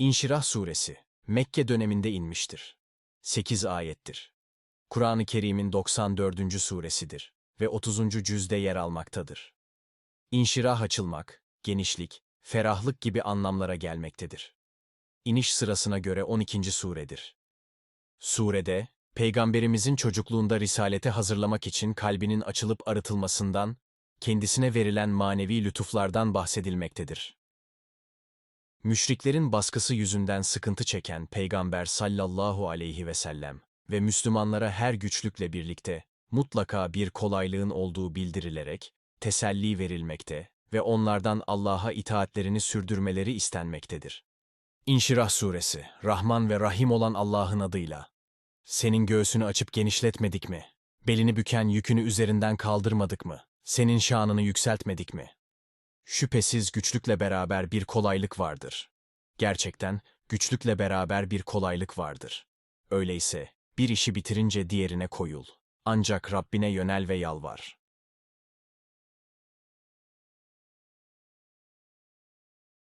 İnşirah suresi Mekke döneminde inmiştir. 8 ayettir. Kur'an-ı Kerim'in 94. suresidir ve 30. cüzde yer almaktadır. İnşirah açılmak, genişlik, ferahlık gibi anlamlara gelmektedir. İniş sırasına göre 12. suredir. Surede, Peygamberimizin çocukluğunda risalete hazırlamak için kalbinin açılıp arıtılmasından, kendisine verilen manevi lütuflardan bahsedilmektedir. Müşriklerin baskısı yüzünden sıkıntı çeken Peygamber sallallahu aleyhi ve sellem ve Müslümanlara her güçlükle birlikte mutlaka bir kolaylığın olduğu bildirilerek teselli verilmekte ve onlardan Allah'a itaatlerini sürdürmeleri istenmektedir. İnşirah suresi, Rahman ve Rahim olan Allah'ın adıyla. Senin göğsünü açıp genişletmedik mi? Belini büken yükünü üzerinden kaldırmadık mı? Senin şanını yükseltmedik mi? Şüphesiz güçlükle beraber bir kolaylık vardır. Gerçekten güçlükle beraber bir kolaylık vardır. Öyleyse bir işi bitirince diğerine koyul. Ancak Rabbine yönel ve yalvar.